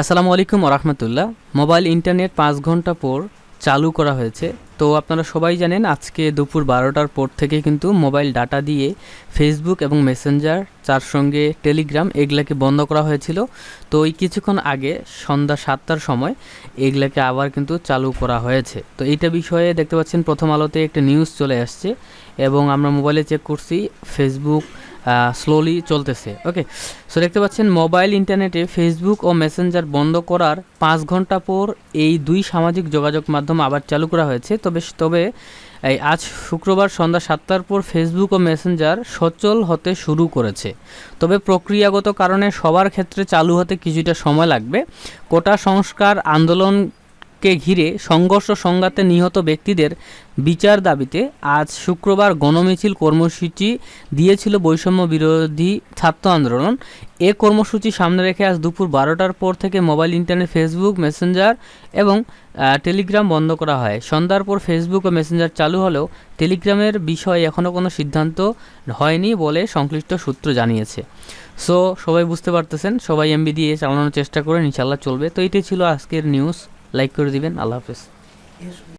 আসসালামু আলাইকুম রহমতুল্লাহ। Mobile internet পাঁচ ঘণ্টা পর চালু করা হয়েছে। তো আপনারা সবাই জানেন আজকে দুপুর বারোটার পর থেকে কিন্তু মোবাইল ডাটা দিয়ে ফেসবুক এবং মেসেঞ্জার তার সঙ্গে টেলিগ্রাম এগুলাকে বন্ধ করা হয়েছিল। তো এই কিছুক্ষণ আগে সন্ধ্যা সাতটার সময় এগুলাকে আবার কিন্তু চালু করা হয়েছে। তো এইটা বিষয়ে দেখতে পাচ্ছেন প্রথম আলোতে একটা নিউজ চলে আসছে এবং আমরা মোবাইলে চেক করছি ফেসবুক স্লোলি চলতেছে। ওকে সো দেখতে পাচ্ছেন মোবাইল ইন্টারনেটে ফেসবুক ও মেসেঞ্জার বন্ধ করার পাঁচ ঘণ্টা পর এই দুই সামাজিক যোগাযোগ মাধ্যম আবার চালু করা হয়েছে। তবে তবে এই আজ শুক্রবার সন্ধ্যা সাতটার পর ফেসবুক ও মেসেঞ্জার সচল হতে শুরু করেছে। তবে প্রক্রিয়াগত কারণে সবার ক্ষেত্রে চালু হতে কিছুটা সময় লাগবে। কোটা সংস্কার আন্দোলনকে ঘিরে সংঘর্ষ সংঘাতে নিহত ব্যক্তিদের বিচার দাবিতে আজ শুক্রবার গণমিছিল কর্মসূচি দিয়েছিল বৈষম্য বিরোধী ছাত্র আন্দোলন। এ কর্মসূচি সামনে রেখে আজ দুপুর বারোটার পর থেকে মোবাইল, ইন্টারনেট, ফেসবুক, মেসেঞ্জার এবং টেলিগ্রাম বন্ধ করা হয়। সন্ধ্যার পর ফেসবুক ও মেসেঞ্জার চালু হলেও টেলিগ্রামের বিষয়ে এখনও কোনো সিদ্ধান্ত হয়নি বলে সংশ্লিষ্ট সূত্র জানিয়েছে। সো, সবাই বুঝতে পারতেছেন, সবাই এমবি দিয়ে চালানোর চেষ্টা করে ইনশাল্লাহ চলবে। তো এটাই ছিল আজকের নিউজ লাইক করে দিবেন আল্লাহ হাফেজ।